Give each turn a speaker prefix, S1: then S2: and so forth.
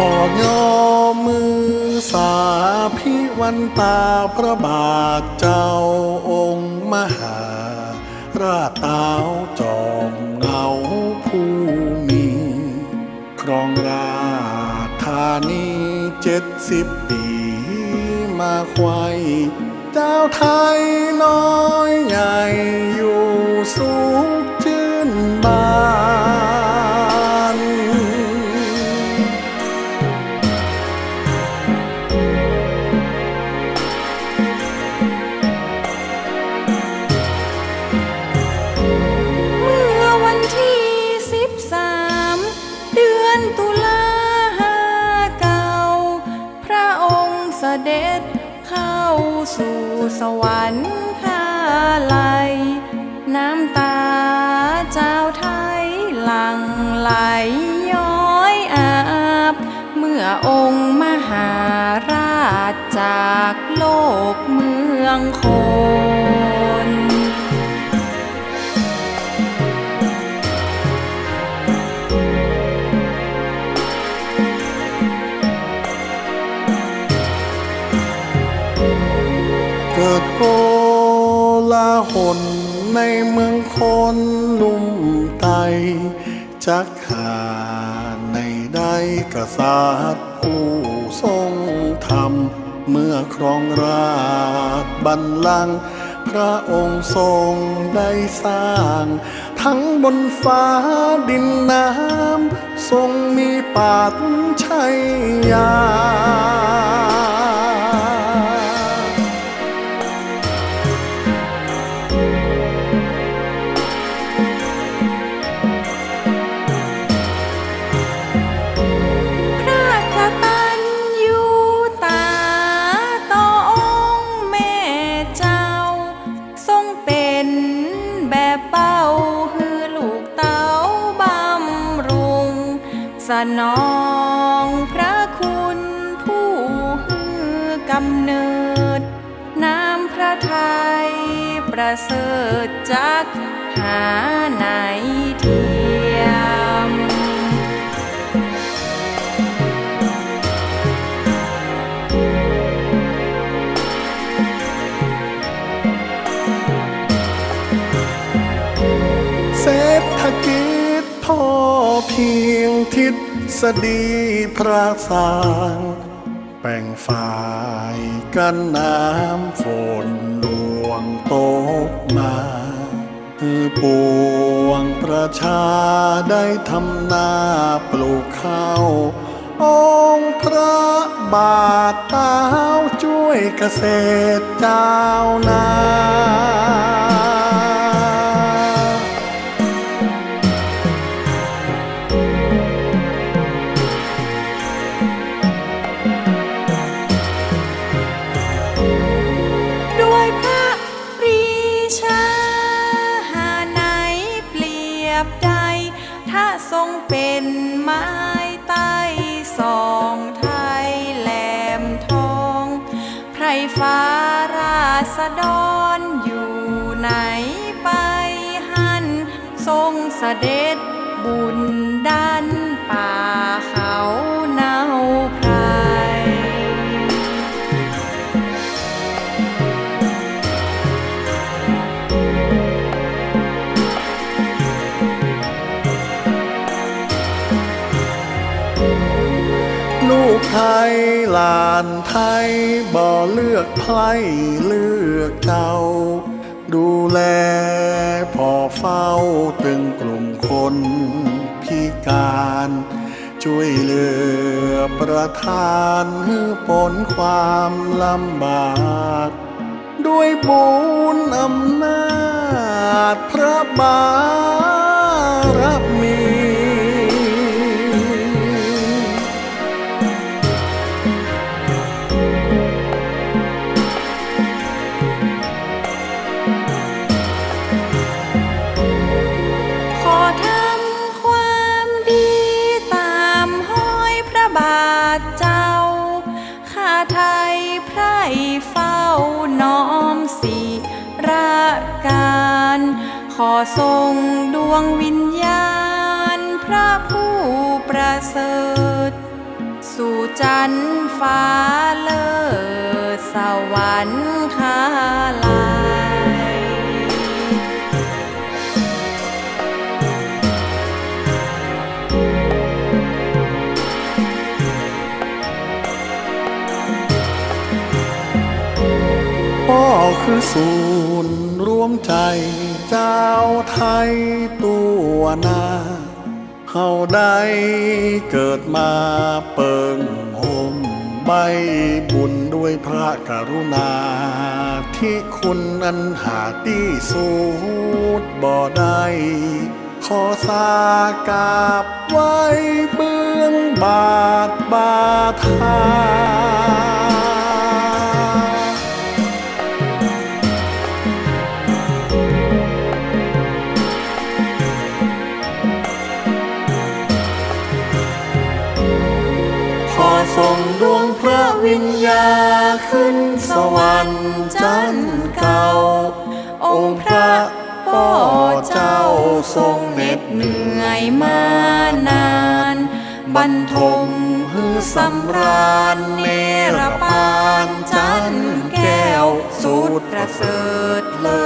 S1: ขอยอมือสาพิวันตาพระบาทเจ้าองค์มหา ราตาวจอมเงาผู้มีครองราชธานีเจ็ดสิบปีมาควายเจ้าไทยน้อยใหญ่อยู่สูง
S2: ด็จเข้าสู่สวรรค์คาลัยน้ำตาเจ้าไทยหลั่งไหลย้อยอาบ เมื่อองค์มหา เกิ
S1: ดโกลาหลในเมืองคนลุ่มไตจักหาในใดกษัตริย์ผู้ทรงธรรม เมื่อครองราชบัลลังก์พระองค์ทรงได้สร้าง ทั้งบนฟ้าดินน้ำ ทรงมีปัจชัยยา
S2: สนองพระคุณผู้ฮือกำเนิด น้ำพระทัยประเสริฐจักหาไหนเทียม
S1: เศรษฐกิจพอ เพียงทิศดีพระสางแป่งฝ่ายกันน้ำฝนดวงตกมาคือปวงประชาได้ทำนาปลูกข้าวองค์พระบาทเต้าช่วยเกษตรเจ้านา
S2: ถ้าทรงเป็นไม้ใต้สองไทยแหลมทองไพรฟ้าราษฎรอยู่ไหนไปหันทรงเสด็จ
S1: ลูกไทยหลานไทยบ่เลือกไพรเลือกเจ้า ดูแลพ่อเฝ้าตึงกลุ่มคนพิการ ช่วยเหลือประทานให้ผลความลำบาก ด้วยบุญอำนาจพระบารมี
S2: เจ้า ข้าไทยไพร่เฝ้าน้อมสีราการ ขอทรงดวงวิญญาณ พระผู้ประเสริฐ สู่จันทร์ฟ้า
S1: พ่อคือศูนย์รวมใจ เจ้าไทยตัวนาเฮาได้เกิดมาเปิงห่มใบบุญด้วยพระกรุณา ที่คุณอันหาที่สูดบ่ได้ขอสากราบไว้เบื้องบาทบาทา ขึ้นสวรรค์จันเก่า องค์พระป่อเจ้าทรงเหน็ดเหนื่อยมานาน บรรทมหือสำราญเนรปานจันแก้วสุดประเสริฐเลิศ